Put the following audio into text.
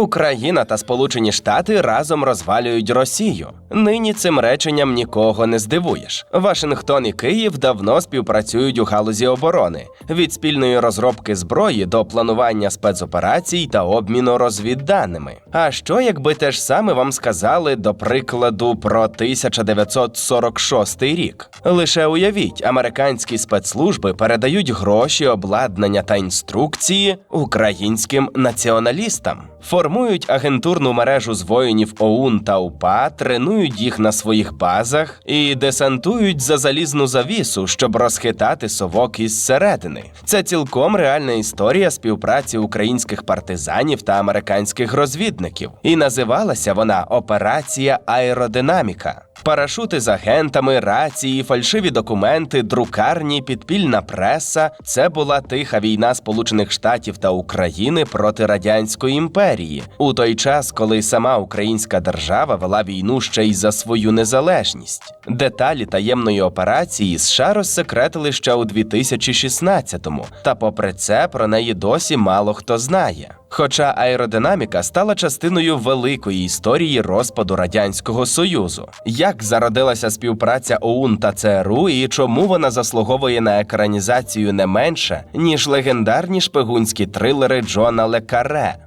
Україна та Сполучені Штати разом розвалюють Росію. Нині цим реченням нікого не здивуєш. Вашингтон і Київ давно співпрацюють у галузі оборони від спільної розробки зброї до планування спецоперацій та обміну розвідданими. А що якби те ж саме вам сказали до прикладу про 1946 рік? Лише уявіть, американські спецслужби передають гроші, обладнання та інструкції українським націоналістам, формують агентурну мережу з воїнів ОУН та УПА, тренують їх на своїх базах і десантують за залізну завісу, щоб розхитати совок із середини. Це цілком реальна історія співпраці українських партизанів та американських розвідників, і називалася вона Операція Аеродинаміка. Парашути з агентами, рації, фальшиві документи, друкарні, підпільна преса це була тиха війна Сполучених Штатів та України проти радянської імперії у той час, коли сама українська держава вела війну ще й за свою незалежність. Деталі таємної операції США розсекретили ще у 2016-му, та попри це про неї досі мало хто знає. Хоча аеродинаміка стала частиною великої історії розпаду радянського союзу, як зародилася співпраця ОУН та ЦРУ і чому вона заслуговує на екранізацію не менше ніж легендарні шпигунські трилери Джона Ле Карре.